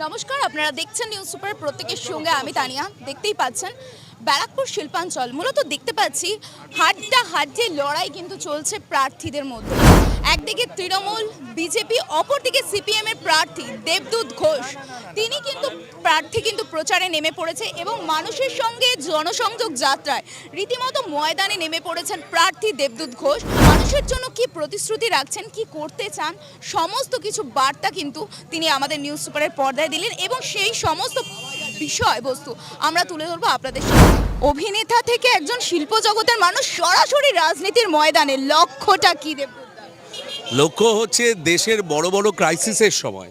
নমস্কার, আপনারা দেখছেন নিউজ সুপার প্রত্যেকের সঙ্গে আমি তানিয়া। দেখতেই পাচ্ছেন, ব্যারাকপুর শিল্পাঞ্চল। মূলত দেখতে পাচ্ছি, হাড্ডা হাড্ডে লড়াই কিন্তু চলছে প্রার্থীদের মধ্যে। একদিকে তৃণমূল, বিজেপি, অপরদিকে সিপিএমের প্রার্থী দেবদূত ঘোষ। তিনি কিন্তু প্রার্থী কিন্তু প্রচারে নেমে পড়েছে এবং মানুষের সঙ্গে জনসংযোগ যাত্রায় রীতিমতো ময়দানে নেমে পড়েছেন প্রার্থী দেবদূত ঘোষ। মানুষের জন্য কি প্রতিশ্রুতি রাখছেন, কি করতে চান, সমস্ত কিছু বার্তা কিন্তু তিনি আমাদের নিউজ সুপারের পর্দায় দিলেন এবং সেই সমস্ত বিষয়বস্তু আমরা তুলে ধরবো আপনাদের সামনে। অভিনেতা থেকে একজন শিল্প জগতের মানুষ সরাসরি রাজনীতির ময়দানে, লক্ষ্যটা কি দেব লক্ষ্য হচ্ছে দেশের বড় বড় ক্রাইসিসের সময়।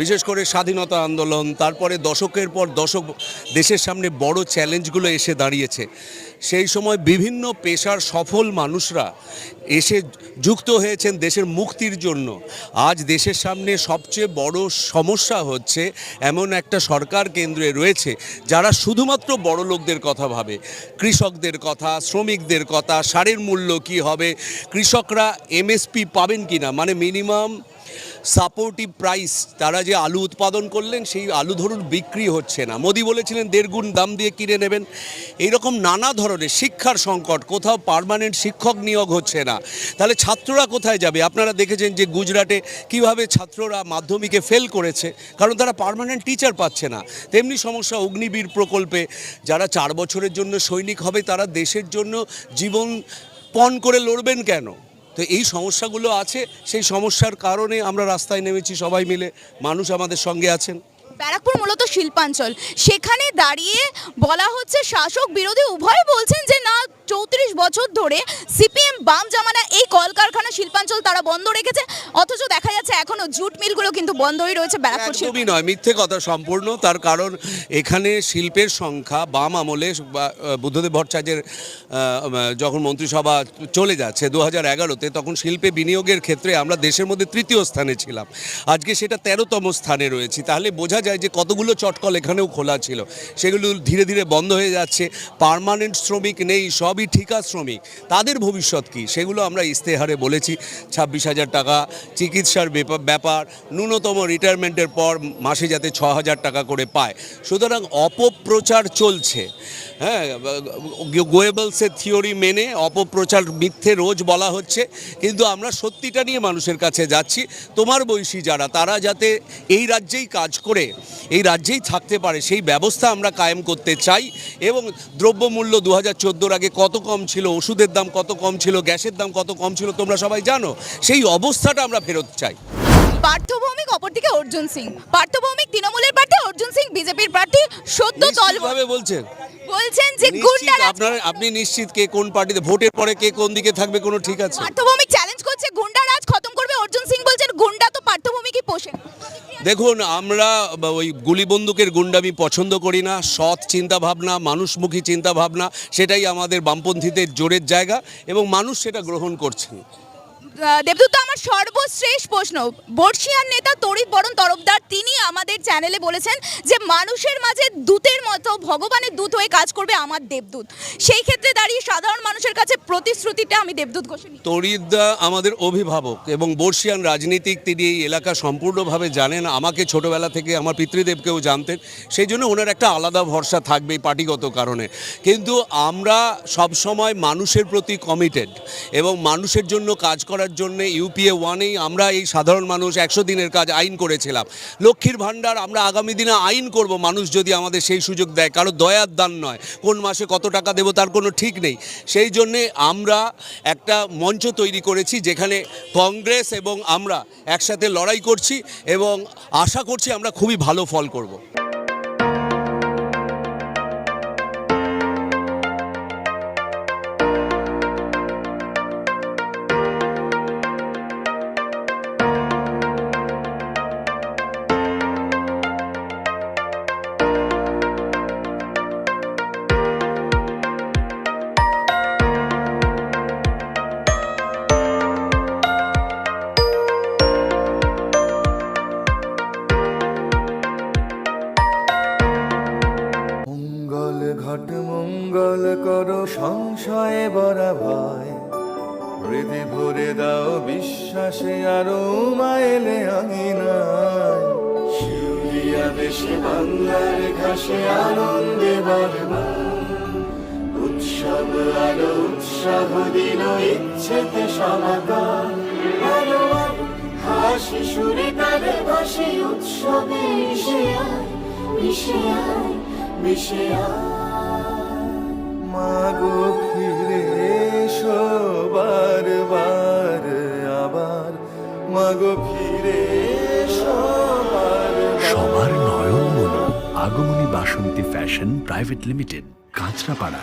বিশেষ করে স্বাধীনতা আন্দোলন, তারপরে দশকের পর দশক দেশের সামনে বড় চ্যালেঞ্জগুলো এসে দাঁড়িয়েছে। সেই সময় বিভিন্ন পেশার সফল মানুষরা এসে যুক্ত হয়েছেন দেশের মুক্তির জন্য। আজ দেশের সামনে সবচেয়ে বড় সমস্যা হচ্ছে এমন একটা সরকার কেন্দ্রে রয়েছে যারা শুধুমাত্র বড় লোকদের কথা ভাবে। কৃষকদের কথা, শ্রমিকদের কথা, সারের মূল্য কি হবে, কৃষকরা এমএসপি পাবেন কি না মানে মিনিমাম সাপোর্টিভ প্রাইস তারা যে আলু উৎপাদন করলেন, সেই আলু ধরুন বিক্রি হচ্ছে না। মোদি বলেছিলেন, দেড় গুণ দাম দিয়ে কিনে নেবেন। এইরকম নানা ধরনের শিক্ষার সংকট, কোথাও পার্মানেন্ট শিক্ষক নিয়োগ হচ্ছে না। তাহলে ছাত্ররা কোথায় যাবে? আপনারা দেখেছেন যে গুজরাটে কীভাবে ছাত্ররা মাধ্যমিকে ফেল করেছে, কারণ তারা পার্মানেন্ট টিচার পাচ্ছে না। তেমনি সমস্যা অগ্নিবীর প্রকল্পে, যারা চার বছরের জন্য সৈনিক হবে, তারা দেশের জন্য জীবন পণ করে লড়বেন কেন? তো এই সমস্যাগুলো আছে, সেই সমস্যার কারণে আমরা রাস্তায় নেমেছি সবাই মিলে। মানুষ আমাদের সঙ্গে আছেন। ব্যারাকপুর মূলত শিল্পাঞ্চল। সেখানে দাঁড়িয়ে বলা হচ্ছে শাসক বিরোধী উভয় বলছেন যে না চৌত্রিশ বছর ধরে সিপিএম বাম জামানা এই কলকারখানা শিল্পাঞ্চল তারা বন্ধ রেখেছে। অথচ দেখা যাচ্ছে এখনও জুট মিলগুলো কিন্তু বন্ধই রয়েছে ব্যারাকপুর একদমই নয় মিথ্যে কথা সম্পূর্ণ। তার কারণ এখানে শিল্পের সংখ্যা বাম আমলে বা, বুদ্ধদেব ভট্টাচার্যের যখন মন্ত্রিসভা চলে যাচ্ছে দু হাজার এগারোতে তখন শিল্পে বিনিয়োগের ক্ষেত্রে আমরা দেশের মধ্যে তৃতীয় স্থানে ছিলাম। আজকে সেটা তেরোতম স্থানে রয়েছি। তাহলে বোঝা যায় যে কতগুলো চটকল এখানেও খোলা ছিল। সেগুলো ধীরে ধীরে বন্ধ হয়ে যাচ্ছে। পার্মানেন্ট শ্রমিক নেই, সবই ঠিকা শ্রমিক। তাদের ভবিষ্যৎ কি? সেগুলো আমরা ইস্তেহারে বলেছি। ছাব্বিশ হাজার টাকা চিকিৎসার ব্যাপার, ন্যূনতম রিটায়ারমেন্টের পর মাসে যাতে ছ হাজার টাকা করে পায়। সুতরাং অপপ্রচার চলছে। হ্যাঁ গোয়েবলসের থিওরি মেনে অপপ্রচার মিথ্যে রোজ বলা হচ্ছে। কিন্তু আমরা সত্যিটা নিয়ে মানুষের কাছে যাচ্ছি। তোমার বয়সী যারা, তারা যাতে এই রাজ্যেই কাজ করে। এই রাজ্যেই থাকতে পারে। সেই ব্যবস্থা আমরা কায়েম করতে চাই এবং দ্রব্যমূল্য দু হাজার চোদ্দোর আগে কত কম ছিল ওষুধের দাম কত কম ছিল গ্যাসের দাম কত কম ছিল তোমরা সবাই জানো। সেই অবস্থাটা আমরা ফেরত চাই। পার্থভৌমিক অপরদিকে অর্জুন সিং। পার্থভৌমিক তৃণমূলের প্রার্থী অর্জুন সিং বিজেপির প্রার্থী সদ্য দল বলছেন। বলছেন যে গুন্ডারা আপনার আপনি নিশ্চিত কে কোন পার্টিতে ভোটের পরে কে কোন দিকে থাকবে কোনো ঠিক আছে? পার্থভৌমিক চ্যালেঞ্জ করছে গুন্ডারাজ খতম করবে অর্জুন সিং বলছেন গুন্ডা তো পার্থভৌমিকই পোষে দেখুন, আমরা ওই গুলি বন্দুকের গুন্ডামি পছন্দ করি না, সৎ চিন্তাভাবনা, মানুষমুখী চিন্তাভাবনা, সেটাই আমাদের বামপন্থীদের জোরের জায়গা এবং মানুষ সেটা গ্রহণ করছেন দেবদূত, আমার সর্বশেষ প্রশ্ন। বর্ষিয়ান নেতা তরিত বরণ তরফদার, তিনি আমাদের চ্যানেলে বলেছেন যে, মানুষের মাঝে দূতের মতো, ভগবানের দূত হয়ে কাজ করবে আমার দেবদূত। সেই ক্ষেত্রে দাঁড়িয়ে সাধারণ মানুষের কাছে প্রতিশ্রুতিটা আমি দেবদূত ঘোষণা তরিদা আমাদের অভিভাবক এবং বর্ষিয়ান রাজনীতিক, তিনি এই এলাকা সম্পূর্ণভাবে জানেন। আমাকে ছোটবেলা থেকে আমার পিতৃদেবকেও জানতেন। সেই জন্য ওনার একটা আলাদা ভরসা থাকবে পার্টিগত কারণে। কিন্তু আমরা সব সময় মানুষের প্রতি কমিটেড এবং মানুষের জন্য কাজ করার জন্য ইউপিএ ওয়ানেই আমরা এই সাধারণ মানুষ একশো দিনের কাজ আইন করেছিলাম। লক্ষ্মীর ভাণ্ডার আমরা আগামী দিনে আইন করব, মানুষ যদি আমাদের সেই সুযোগ দেয়। কারও দয়ার দান নয়, কোন মাসে কত টাকা দেবো তার কোনো ঠিক নেই। সেই জন্যে আমরা একটা মঞ্চ তৈরি করেছি, যেখানে কংগ্রেস এবং আমরা একসাথে লড়াই করছি এবং আশা করছি আমরা খুবই ভালো ফল করব। হৃদে ভরে দাও বিশ্বাসে, আরও মাইলে আঙিনায় শিউলিয়া দেশে, বাংলার ঘাসে, আনন্দে উৎসব, আলো, উৎসাহ দিল ইচ্ছেতে আলো হাসি সুরে তালে ভাসে উৎসবে মিশে আয় মিশে আয় মিশে আয়। Fashion private limited Kanchrapara.